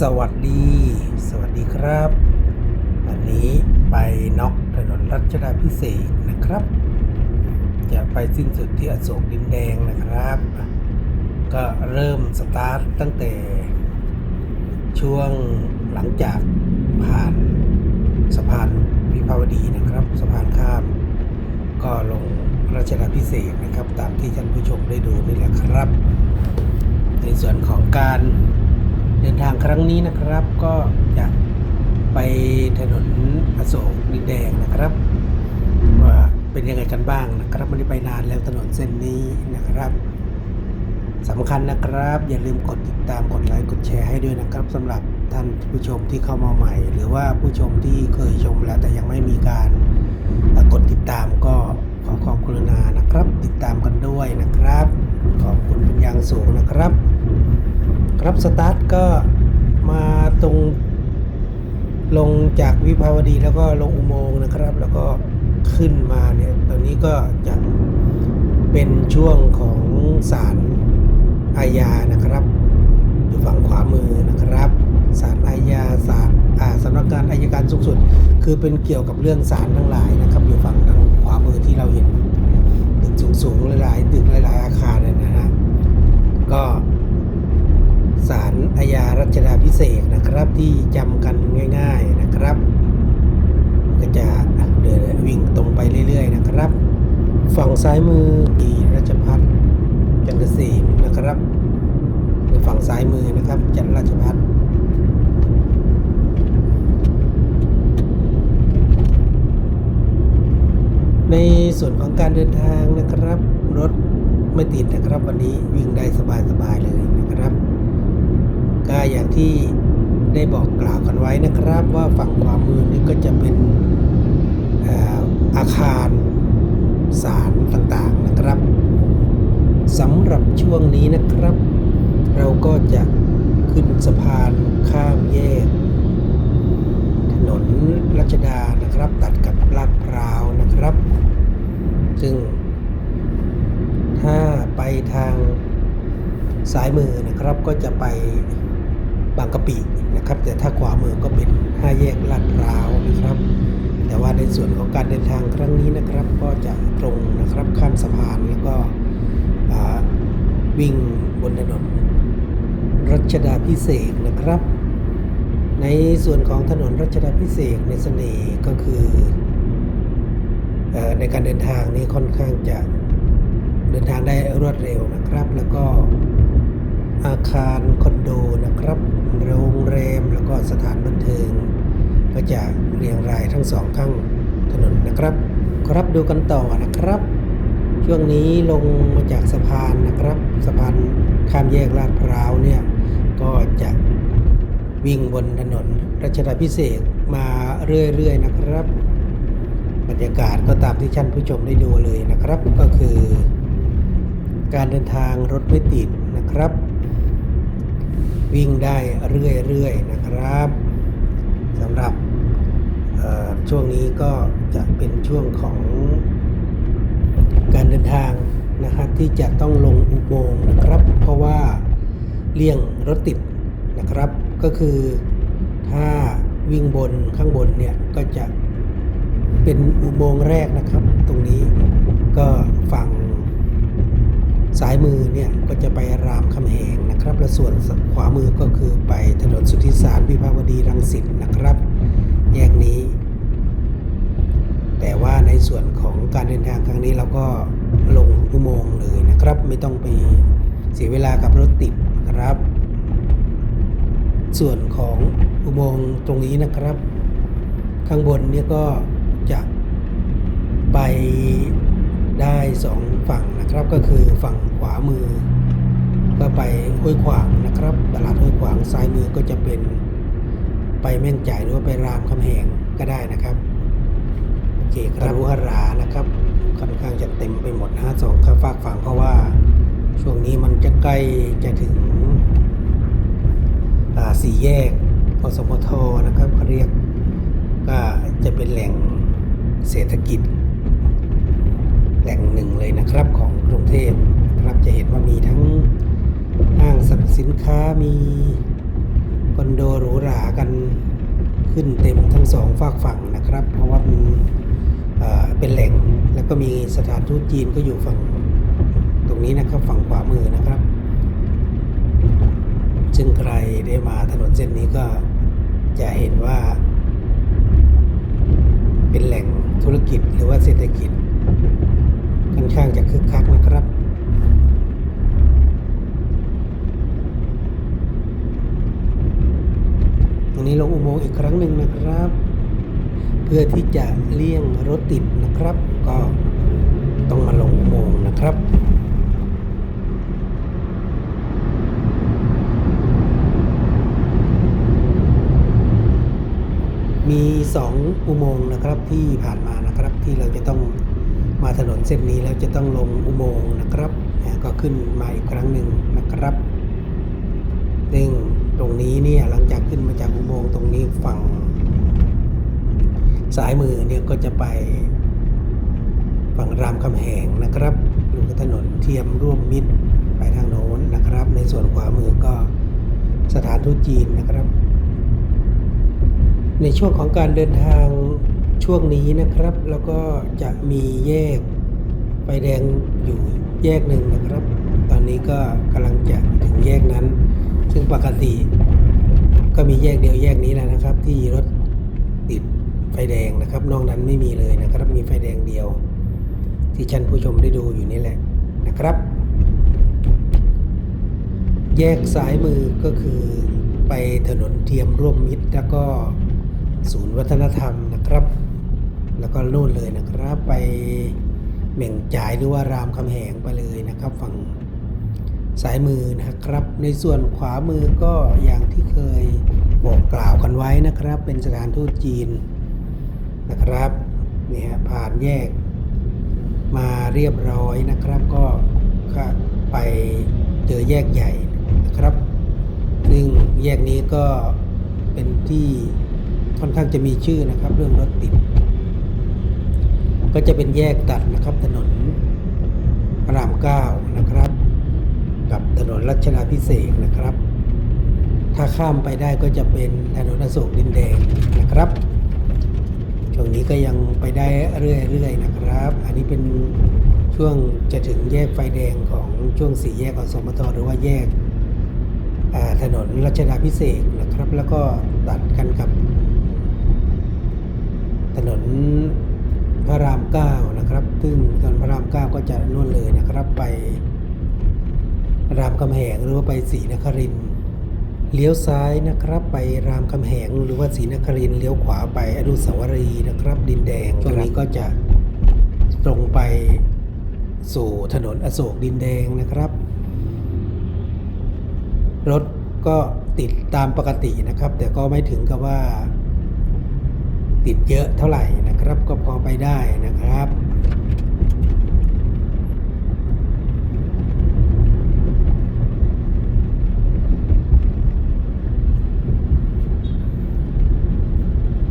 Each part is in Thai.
สวัสดี สวัสดีครับ วันนี้ไปน็อกถนนรัชดาพิเศษนะครับ จะไปสิ้นสุดที่อโศกดินแดงนะครับ ก็เริ่มสตาร์ทตั้งแต่ ช่วงหลังจากผ่านสะพานวิภาวดีนะครับสะพานข้าม ก็ลงรัชดาพิเศษนะครับ ตามที่ท่านผู้ชมได้ดูนี่แหละครับ ในส่วนของการ เดินทางครั้งนี้นะครับ ก็จะไปถนนอโศกดินแดงนะครับ ว่าเป็นยังไงกันบ้างนะครับไม่ได้ไปนานแล้วถนนเส้นนี้นะครับสำคัญนะครับ อย่าลืมกดติดตามกดไลค์กดแชร์ให้ด้วยนะครับสำหรับท่านผู้ชมที่เข้ามาใหม่ หรือว่าผู้ชมที่เคยชมแล้วแต่ยังไม่มีการกดติดตามก็ขอความกรุณานะครับ ติดตามกันด้วยนะครับ ขอบคุณเป็นอย่างสูงนะครับ ครับสตาร์ทก็มาตรงลงจากวิภาวดีแล้วก็ลงอุโมงค์นะครับ แล้วก็ขึ้นมาเนี่ยตอนนี้ก็จะเป็นช่วงของศาลอาญานะครับ อยู่ฝั่งขวามือนะครับศาลอาญาศาลอ่าสำนักงานอายการสูงสุด คือเป็นเกี่ยวกับเรื่องศาลทั้งหลายนะครับ อยู่ฝั่งทางขวามือที่เราเห็นตึกสูงๆหลายๆตึกหลายๆอาคารเนี่ยนะฮะก็ ศาลอาญารัชดาพิเศษนะครับที่จำกันง่ายๆนะครับ ก็จะเดินวิ่งตรงไปเรื่อย ๆ นะครับ ฝั่งซ้ายมือกีรัชพัฒน์จันทร์เกษมนะครับฝั่งซ้ายมือนะครับ จันทรราชพัฒน์ในส่วนของการเดินทางนะครับ รถไม่ติดนะครับ วันนี้วิ่งได้สบายๆเลย ก็อย่างที่ได้บอกกล่าวกันไว้นะครับ ว่าฝั่งขวามือนี่ก็จะเป็นอาคารศาลต่างๆนะครับสำหรับช่วงนี้นะครับ เราก็จะขึ้นสะพานข้ามแยก ถนนรัชดานะครับ ตัดกับลาดพร้าวนะครับ ซึ่ง ถ้าไปทางซ้ายมือนะครับก็จะไป บางกะปินะครับ แต่ถ้าขวามือก็เป็นห้าแยกลาดพร้าวนะครับ แต่ว่าในส่วนของการเดินทางครั้งนี้นะครับ ก็จะตรงนะครับข้ามสะพานแล้วก็วิ่งบนถนนรัชดาพิเศษนะครับ ในส่วนของถนนรัชดาพิเศษในเสน่ห์ก็คือเออในการเดินทางนี้ค่อนข้างจะเดินทางได้รวดเร็วนะครับ แล้วก็อาคารคอนโด นะครับโรงแรมแล้วก็สถานบันเทิง ก็จะเรียงรายทั้งสองข้างถนนนะครับ ครับดูกันต่อนะครับ ช่วงนี้ลงมาจากสะพานนะครับ สะพานข้ามแยกลาดพร้าวเนี่ยก็จะวิ่งบนถนนรัชดาพิเศษมาเรื่อยๆนะครับ บรรยากาศก็ตามที่ท่านผู้ชมได้ดูเลยนะครับ ก็คือ การเดินทางรถไม่ติดนะครับ วิ่งได้เรื่อยๆนะครับสำหรับช่วงนี้ก็จะเป็นช่วงของการเดินทางนะครับที่จะต้องลงอุโมงค์นะครับ เพราะว่าเลี่ยงรถติดนะครับ ก็คือถ้าวิ่งบนข้างบนเนี่ยก็จะเป็นอุโมงค์แรกนะครับ ตรงนี้ก็ฝั่งซ้ายมือเนี่ยก็จะไป นะครับและส่วนขวามือก็คือไปถนนสุทธิสารวิภาวดีรังสิตนะครับ แยกนี้ แต่ว่าในส่วนของการเดินทางครั้งนี้เราก็ลงอุโมงค์เลยนะครับ ไม่ต้องไปเสียเวลากับรถติดนะครับ ส่วนของอุโมงค์ตรงนี้นะครับ ข้างบนเนี่ยก็จะไปได้สองฝั่งนะครับก็คือฝั่งขวามือ ก็ไปห้วยขวางนะครับ ตลาดห้วยขวางซ้ายมือก็จะเป็นไปแม่งจ่ายหรือว่าไปรามคำแหงก็ได้นะครับโอเคครับรุหรานะครับค่อนข้างจะเต็มไปหมดนะสองข้างฝากฝั่งเพราะว่าช่วงนี้มันจะใกล้จะถึงสี่แยกพสมทนะครับเขาเรียกก็จะเป็นแหล่งเศรษฐกิจ แหล่งหนึ่งเลยนะครับของกรุงเทพนะครับจะเห็นว่ามีทั้งห้างสรรพสิน ค้ามีคอนโดกันขึ้นเต็มทั้งสองฝากฝั่งนะครับ เพราะว่ามันเอ่อเป็นแหล่งแล้วก็มีสถานทูตจีนก็อยู่ฝั่งตรงนี้นะครับฝั่งขวามือนะครับ ซึ่งใครได้มาถนนเส้นนี้ก็จะเห็นว่า เป็นแหล่งธุรกิจหรือว่าเศรษฐกิจค่อนข้างจะคึกคักนะครับ ตรงนี้ลงอุโมงค์อีกครั้งหนึ่งนะครับ เพื่อที่จะเลี่ยงรถติดนะครับ ก็ต้องมาลงอุโมงค์นะครับมีสองอุโมงค์นะครับที่ผ่านมานะครับที่เราจะต้องมาถนนเส้นนี้แล้วจะต้องลงอุโมงค์นะครับก็ขึ้นมาอีกครั้งหนึ่งนะครับ รงนี้เนี่ยหลังจากขึ้นมาจากอุโมงค์ตรงนี้ฝั่งซ้ายมือเนี่ยก็จะไปฝั่งรามคำแหงนะครับอยู่กับถนนเทียมร่วมมิตรไปทางโน้นนะครับ ในส่วนขวามือก็สถานทูตจีนนะครับ ในช่วงของการเดินทางช่วงนี้นะครับ แล้วก็จะมีแยกไฟแดงอยู่แยกหนึ่งนะครับ ตอนนี้ก็กำลังจะถึงแยกนั้น ซึ่งปกติ ก็มีแยกเดียวแยกนี้แหละนะครับ ที่รถติดไฟแดงนะครับ นอกนั้นไม่มีเลยนะครับ มีไฟแดงเดียว ที่ท่านผู้ชมได้ดูอยู่นี่แหละนะครับ แยกซ้ายมือก็คือไปถนนเทียมร่วมมิตร แล้วก็ศูนย์วัฒนธรรมนะครับ แล้วก็นู่นเลยนะครับ ไปเหม่งจ่ายหรือว่ารามคำแหงไปเลยนะครับ ฝั่ง ซ้ายมือนะครับ ในส่วนขวามือก็อย่างที่เคยบอกกล่าวกันไว้นะครับ เป็นสถานทูตจีนนะครับนี่ฮะผ่านแยกมาเรียบร้อยนะครับก็ก็ไปเจอแยกใหญ่นะครับ ซึ่งแยกนี้ก็เป็นที่ค่อนข้างจะมีชื่อนะครับ เรื่องรถติด ก็จะเป็นแยกตัดนะครับถนนพระรามเก้านะครับ กับถนนรัชดาพิเศษนะครับ ถ้าข้ามไปได้ก็จะเป็นถนนอโศกดินแดงนะครับช่วงนี้ก็ยังไปได้เรื่อยๆนะครับ อันนี้เป็นช่วงจะถึงแยกไฟแดงของช่วงสี่แยกอสมทหรือว่าแยกถนนรัชดาพิเศษนะครับ แล้วก็ตัดกันกับ ถนนพระรามเก้านะครับ ซึ่งถนนพระรามเก้าก็จะนวนเลยนะครับไป รามคำแหงหรือว่าไปศรีนครินทร์เลี้ยวซ้ายนะครับไปรามคำแหงหรือว่าศรีนครินทร์เลี้ยวขวาไปอนุสาวรีย์นะครับ ดินแดงช่วงนี้ก็จะตรงไปสู่ถนนอโศกดินแดงนะครับ รถก็ติดตามปกตินะครับ แต่ก็ไม่ถึงกับว่า ติดเยอะเท่าไหร่นะครับ ก็พอไปได้นะครับ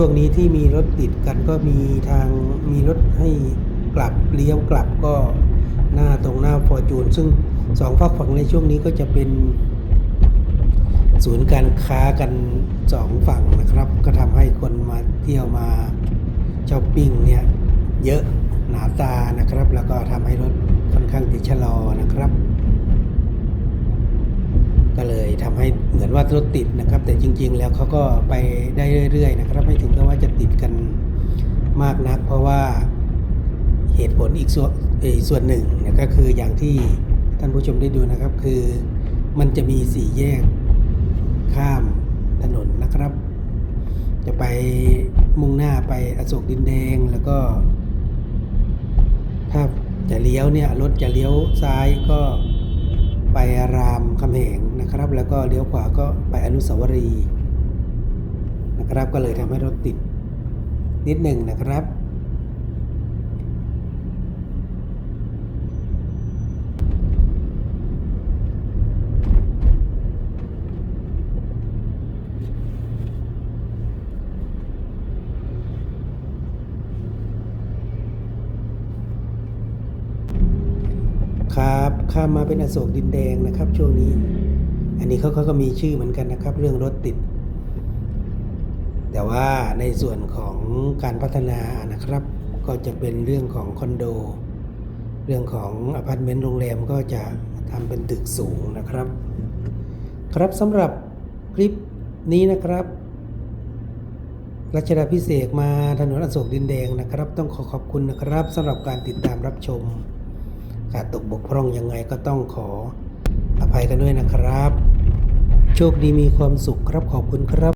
ช่วงนี้ที่มีรถติดกันก็มีทางมีรถให้กลับเลี้ยวกลับก็หน้าตรงหน้าฟอร์จูนซึ่งสองฝั่งฝั่งในช่วงนี้ก็จะเป็นศูนย์การค้ากันสองฝั่งนะครับ ก็ทำให้คนมาเที่ยวมาช้อปปิ้งเนี่ยเยอะหนาตานะครับแล้วก็ทำให้รถค่อนข้างติดชะลอนะครับ ก็เลยทำให้เหมื อนว่ารถติดนะครับ แต่จริง ๆ แล้วเขาก็ไปได้เรื่อย ๆ นะครับ ไม่ถึงกับว่าจะติดกันมากนัก เพราะว่าเหตุผลอีกส่วนอ่อส่วนหนึ่งเนี่ยก็คืออย่างที่ท่านผู้ชมได้ดูนะครับ คือมันจะมีสี่แยกข้ามถนนนะครับ จะไปมุ่งหน้าไปอโศกดินแดงแล้วก็ ถ้าจะเลี้ยวเนี่ยรถจะเลี้ยวซ้ายก็ไปรามคำแหง นะครับ แล้วก็เลี้ยวขวาก็ไปอนุสาวรีย์นะครับ ก็เลยทำให้รถติดนิดหนึ่งนะครับ ครับข้ามมาเป็นอโศกดินแดงนะครับช่วงนี้ อันนี้เขาเขาก็มีชื่อเหมือนกันนะครับ เรื่องรถติด แต่ว่าในส่วนของการพัฒนานะครับ ก็จะเป็นเรื่องของคอนโด เรื่องของอพาร์ตเมนต์โรงแรมก็จะทำเป็นตึกสูงนะครับ ครับสำหรับคลิปนี้นะครับรัชดาพิเศษมาถนนอโศกดินแดงนะครับ ต้องขอขอบคุณนะครับสำหรับการติดตามรับชมขาดตกบกพร่องยังไงก็ต้องขอ อภัยกันด้วยนะครับ โชคดีมีความสุขครับขอบคุณครับ